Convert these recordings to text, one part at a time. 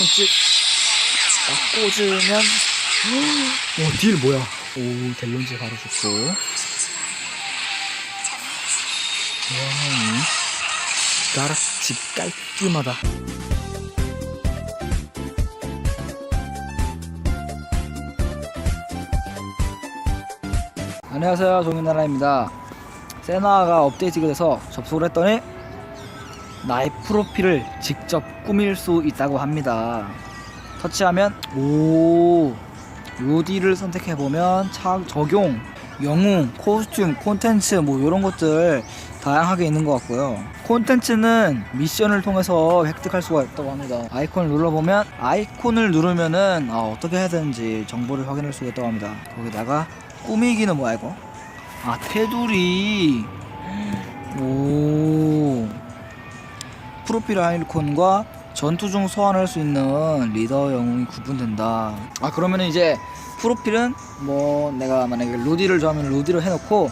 손짓 딱 꽂으면 오 딜 뭐야? 오 델론지 바로 죽고. 와 가락집 깔끔하다. 안녕하세요 종윤나라입니다. 세나가 업데이트가 돼서 접속을 했더니 나의 프로필을 직접 꾸밀 수 있다고 합니다. 터치하면 오 요디를 선택해 보면 차 적용, 영웅, 코스튬, 콘텐츠 뭐 이런 것들 다양하게 있는 것 같고요. 콘텐츠는 미션을 통해서 획득할 수가 있다고 합니다. 아이콘을 눌러보면 아이콘을 누르면은 아, 어떻게 해야 되는지 정보를 확인할 수가 있다고 합니다. 거기다가 꾸미기는 뭐야 이거? 아 테두리 오 프로필 아이콘과 전투 중 소환할 수 있는 리더 영웅이 구분된다. 아 그러면은 이제 프로필은 뭐 내가 만약에 루디를 좋아하면 루디로 해놓고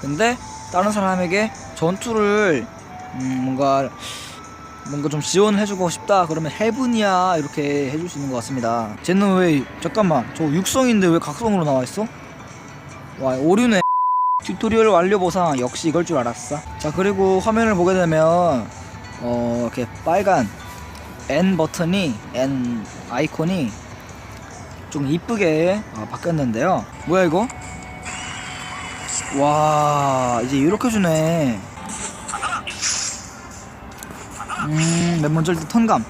근데 다른 사람에게 전투를 음 뭔가 뭔가 좀 지원을 해주고 싶다 그러면 헤븐이야 이렇게 해줄 수 있는 것 같습니다. 쟤는 왜 잠깐만 저 육성인데 왜 각성으로 나와 있어? 와 오류네. 튜토리얼 완료 보상 역시 이걸 줄 알았어. 자 그리고 화면을 보게 되면 어 이렇게 빨간 N 버튼이 N 아이콘이 좀 이쁘게 어, 바뀌었는데요. 뭐야 이거? 와 이제 이렇게 주네. 음, 맨 먼저 일단 턴감.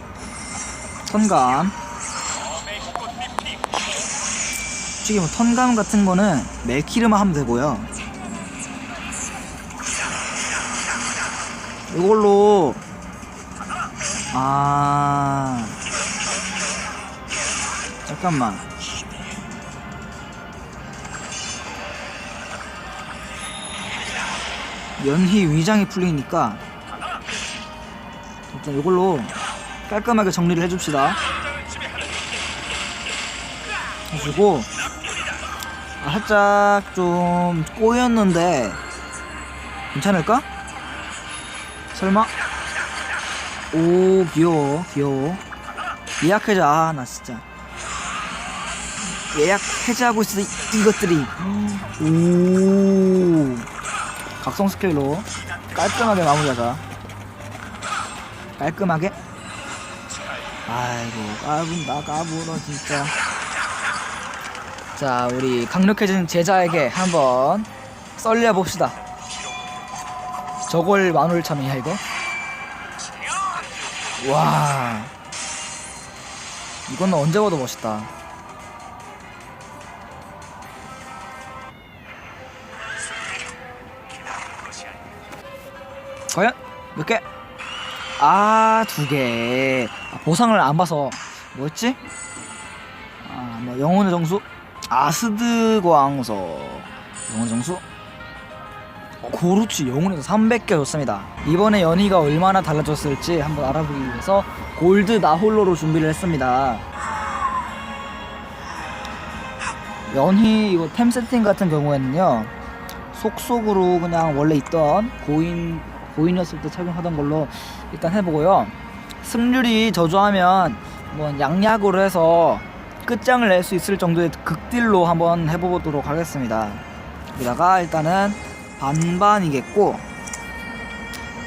턴감. 솔직히 뭐 턴감 같은 거는 멜키르만 하면 되고요. 이걸로 아 잠깐만 연희 위장이 풀리니까 일단 이걸로 깔끔하게 정리를 해줍시다 해주고 아, 살짝 좀 꼬였는데 괜찮을까? 설마? 오 귀여워 귀여워. 예약 해자 아, 나 진짜. 예약 해제하고 있어 이- 이것들이. 오. 각성 스킬로 깔끔하게 마무리하자. 깔끔하게? 아이고 까분다 까불어 진짜. 자 우리 강력해진 제자에게 한번 썰려 봅시다. 저걸 마늘 참이야 이거 와 이거는 언제 봐도 멋있다 과연 몇 개? 아, 두 개. 아, 보상을 안 봐서 뭐였지? 아, 뭐 영혼의 정수? 아스드 광서. 영혼의 정수? 고루치 영혼에서 300개 줬습니다. 이번에 연희가 얼마나 달라졌을지 한번 알아보기 위해서 골드 나홀로로 준비를 했습니다. 연희 이거 템 세팅 같은 경우에는요 속속으로 그냥 원래 있던 고인 고인이었을 때 착용하던 걸로 일단 해보고요 승률이 저조하면 뭐 양약으로 해서 끝장을 낼 수 있을 정도의 극딜로 한번 해보도록 하겠습니다 여기다가 일단은 반반이겠고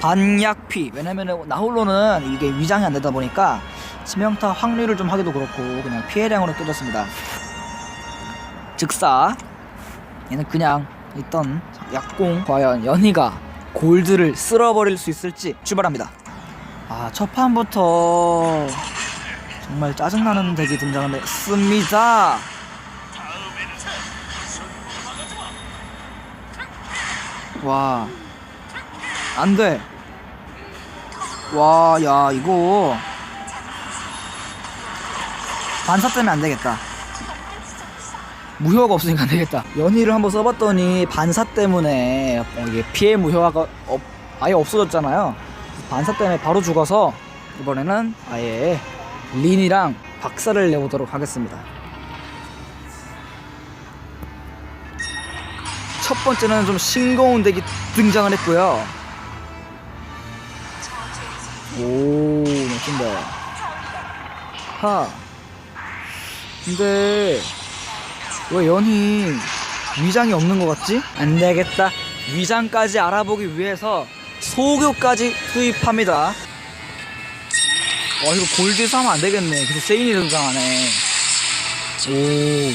반약피. 왜냐면은 나홀로는 이게 위장이 안 되다 보니까 치명타 확률을 좀 하기도 그렇고 그냥 피해량으로 껴졌습니다. 즉사. 얘는 그냥 있던 약공 과연 연희가 골드를 쓸어버릴 수 있을지 출발합니다. 아 첫 판부터 정말 짜증나는 덱이 등장을 했습니다 와 안 돼 와 야 이거 반사 때문에 안 되겠다 무효가 없으니까 안 되겠다. 연희를 한번 써봤더니 반사 때문에 어, 이게 피해 무효화가 없- 아예 없어졌잖아요. 반사 때문에 바로 죽어서 이번에는 아예 린이랑 박살을 내보도록 하겠습니다. 첫 번째는 좀 싱거운 덱이 등장을 했고요. 오 멋진다. 좋다. 근데 왜 연희 위장이 없는 것 같지? 안 되겠다. 위장까지 알아보기 위해서 소교까지 투입합니다. 어 이거 골드에서 하면 안 되겠네. 계속 세인이 등장하네. 오.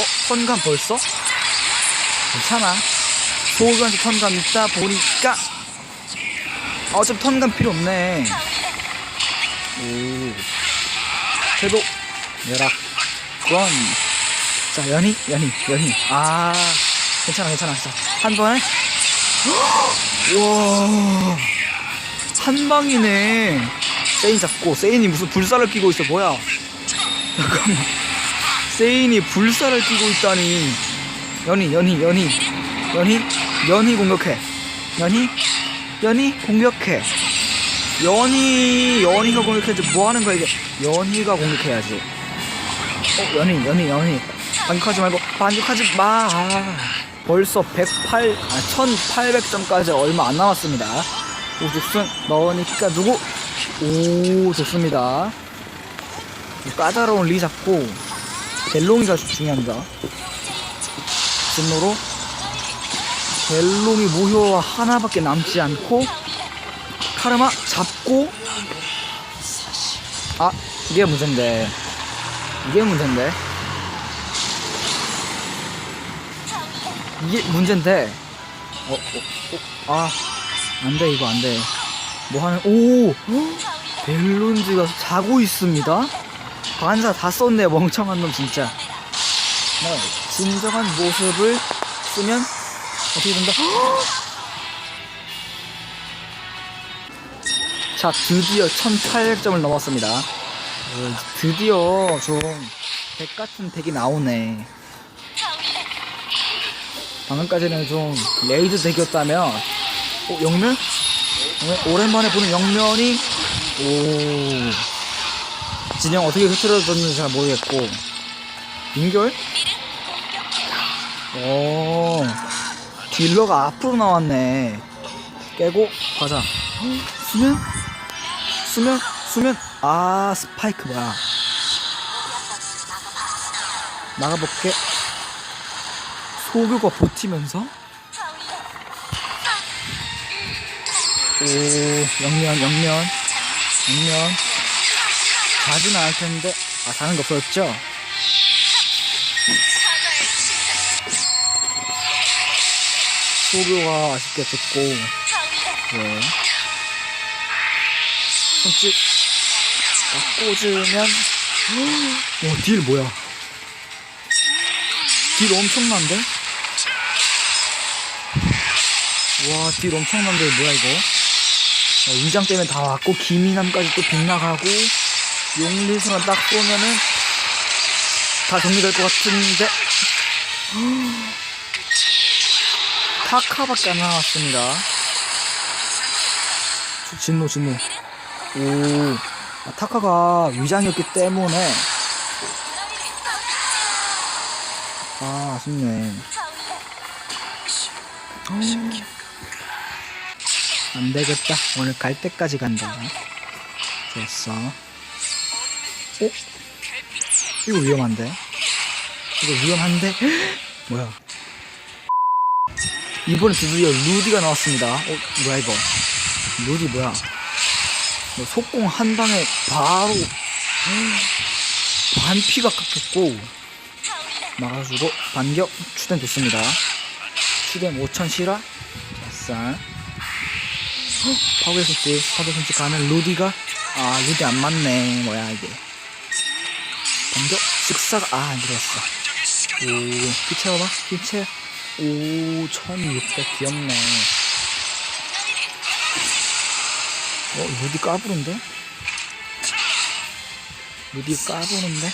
어 선감 벌써? 괜찮아. 소교한테 선감 있다 보니까 아, 어차피 턴감 필요 없네. 오. 그래도, 내라. 그건. 자, 연희, 연희, 연희. 아, 괜찮아, 괜찮아. 자, 한 번에. 와. 한 방이네. 세인 잡고, 세인이 무슨 불사를 끼고 있어, 뭐야. 잠깐만. 세인이 불사를 끼고 있다니. 연희, 연희, 연희. 연희, 연희 공격해. 연희, 연희 공격해. 연희 연희가 공격해야지 뭐 하는 거야 이게? 연희가 공격해야지. 어 연희 연희 연희 반격하지 말고 반격하지 마. 아, 벌써 108, 아 1800점까지 얼마 안 남았습니다. 오죽순 넣으니까 누구? 오 좋습니다. 까다로운 리 잡고 델롱이가 중요합니다. 분노로 델롱이 무효와 하나밖에 남지 않고 카르마 잡고 아 이게 문제인데. 이게 문제인데. 이게 문제인데. 어, 어, 어, 아 안돼 이거 안돼. 뭐 하는 오! 벨론즈가 자고 있습니다. 반사 다 썼네 멍청한 놈 진짜. 네 진정한 모습을 쓰면 어떻게 된다? 자 드디어 1800점을 넘었습니다. 어, 드디어 좀 덱 같은 덱이 나오네. 방금까지는 좀 레이드 덱이었다면 어 영면? 오랜만에 보는 영면이? 오. 진영 어떻게 흐트러졌는지 잘 모르겠고. 인결? 오. 딜러가 앞으로 나왔네. 깨고 가자. 수면? 수면? 수면? 아 스파이크 뭐야? 나가볼게. 소교가 버티면서? 오 영면 영면 영면 가지는 않을 텐데. 아 자는 거 없었죠? 소교가 아쉽게 됐고 네. 손짓 딱 꽂으면 와딜 뭐야 딜 엄청난데? 와, 딜 엄청난데, 뭐야, 이거? 어, 위장 때문에 다 왔고, 기미남까지 또 빗나가고, 용리수만 딱 쏘면은, 다 정리될 것 같은데, 타카밖에 안 나왔습니다. 진노, 진노. 오, 아, 타카가 위장이었기 때문에, 아, 아쉽네. 안 되겠다. 오늘 갈 때까지 간다. 됐어. 어? 이거 위험한데? 이거 위험한데? 뭐야? 이번에 드디어 루디가 나왔습니다. 어, 뭐야 이거? 루디 뭐야? 뭐 속공 한 방에 바로 반피가 깎였고 막아주고 반격 추den됐습니다. 추den 5천 실화 자싸 파괴 손짓 파괴 손짓 가는 루디가 아 루디 안 맞네 뭐야 이게 반격 쓱싹 아안 들어왔어 오 피채워봐 피채 오1600 귀엽네. 어 루디 까부른데? 루디 까부는데?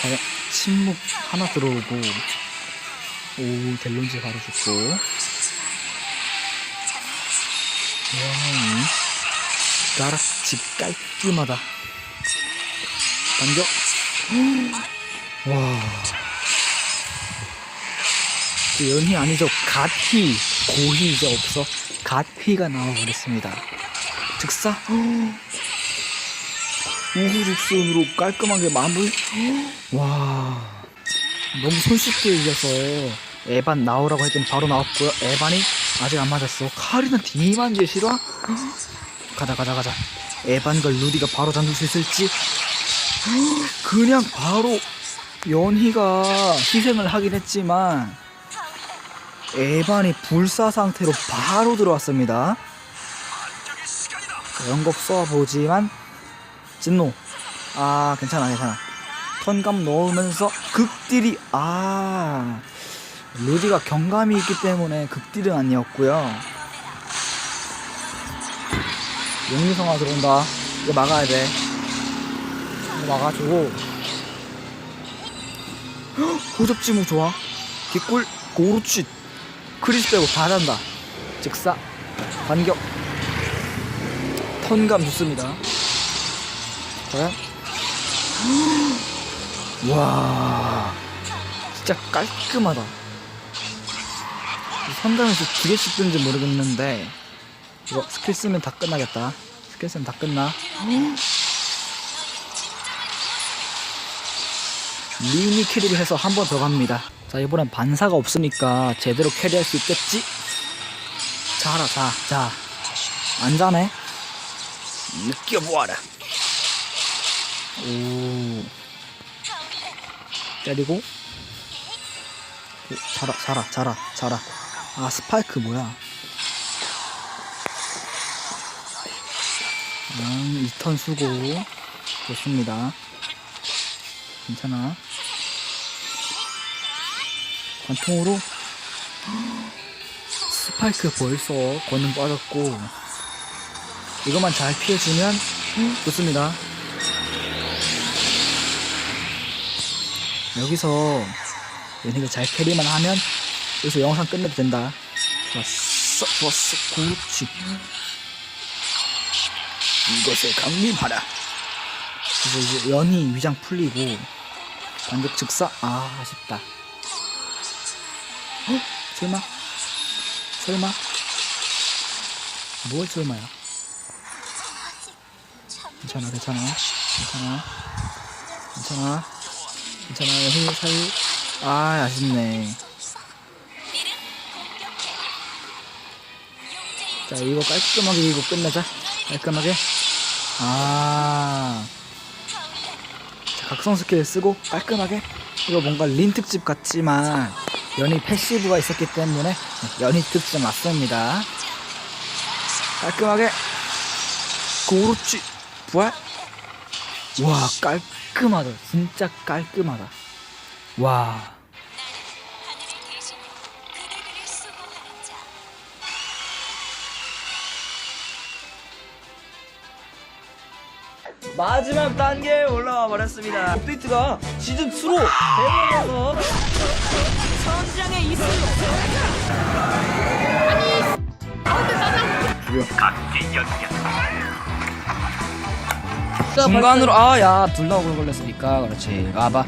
과연 침묵 하나 들어오고 오 델론즈 바로 죽고. 와 가락집 깔끔하다. 반격 와 그 연희 아니죠 가희 고희 이제 없어 갓휘가 나와버렸습니다. 즉사 우후죽순으로 깔끔하게 마무리. 와 너무 손쉽게 이겨서 에반 나오라고 했더니 바로 나왔고요. 에반이 아직 안 맞았어. 카리는 디만지에 실화? 가자 가자 가자. 에반과 루디가 바로 잠글 수 있을지? 그냥 바로 연희가 희생을 하긴 했지만 에반이 불사 상태로 바로 들어왔습니다. 자, 연곡 쏘아보지만 진노. 아 괜찮아 괜찮아. 턴감 넣으면서 극딜이 아 루디가 경감이 있기 때문에 극딜은 아니었고요. 용리성화 들어온다. 이거 막아야 돼 헉, 호접지무 좋아? 개꿀 고루치. 크리스 빼고 다 잔다. 즉사. 반격. 턴감 좋습니다. 과연 와. 진짜 깔끔하다. 이 선담에서 두 개씩 뜬지 모르겠는데 이거 스킬 쓰면 다 끝나겠다. 스킬 쓰면 다 끝나 미니 캐리를 해서 한 번 더 갑니다. 자 이번엔 반사가 없으니까 제대로 캐리할 수 있겠지? 자라 자자. 안 자네? 느껴보아라. 오. 때리고. 오, 자라 자라 자라 자라. 아 스파이크 뭐야? 음 2턴 수고. 좋습니다. 괜찮아 관통으로 스파이크 벌써 권능 빠졌고 이것만 잘 피해주면 좋습니다. 여기서 연희가 잘 캐리만 하면 여기서 영상 끝내도 된다. 좋았어 좋았어. 그렇지. 이것에 강림하라. 그래서 이제 연희 위장 풀리고 반격 즉사. 아 아쉽다 어? 설마? 설마? 뭘 설마야? 괜찮아 괜찮아. 괜찮아. 괜찮아. 괜찮아. 연희 사이 아 아쉽네. 자 이거 깔끔하게 이거 끝내자. 깔끔하게. 아. 자, 각성 스킬 쓰고 깔끔하게. 이거 뭔가 린 특집 같지만 연희 패시브가 있었기 때문에 연희 특집 맞습니다. 깔끔하게. 고루치 부활. 와 깔끔하다. 진짜 깔끔하다. 와. 마지막 단계에 올라와 버렸습니다. 업데이트가 시즌 2로 대박에서 전장에 있을 중간으로 아 야 둘 다 오글 걸렸으니까 그렇지 와봐